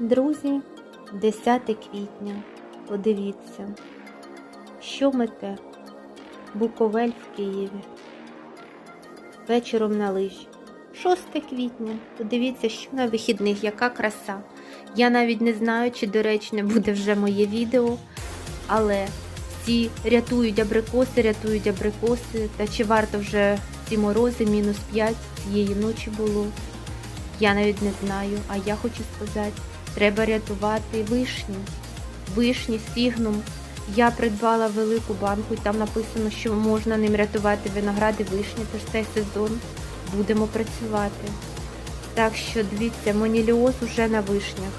Друзі, 10 квітня. Подивіться, що мете Буковель в Києві. Вечором на лижі. 6 квітня. Подивіться, що на вихідних, яка краса. Я навіть не знаю, чи доречне буде вже моє відео, але всі рятують абрикоси, рятують абрикоси. Та чи варто вже ці морози, мінус 5 цієї ночі було. Я навіть не знаю, а я хочу сказати, треба рятувати вишні. Вишні, стігнум. Я придбала велику банку, і там написано, що можна ним рятувати виногради вишні, тож цей сезон будемо працювати. Так що дивіться, моніліоз уже на вишнях,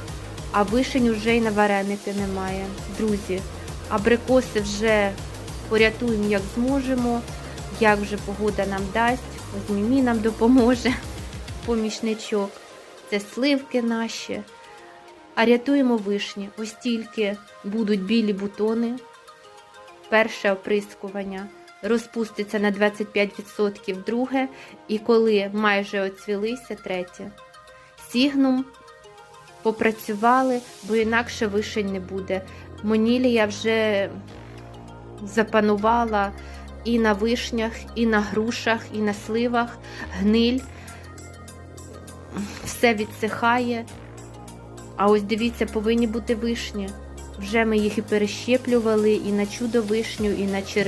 а вишень вже й на вареники немає. Друзі, абрикоси вже порятуємо як зможемо, як вже погода нам дасть, Змімі нам допоможе помічничок. Це сливки наші. А рятуємо вишні. Ось тільки будуть білі бутони. Перше оприскування розпуститься на 25%, друге, і коли майже оцвілися, третє. Сігнум попрацювали, бо інакше вишень не буде. Монілія вже запанувала і на вишнях, і на грушах, і на сливах, гниль все відсихає. А ось дивіться, повинні бути вишні. Вже ми їх і перещеплювали, і на чудо вишню, і на черешню.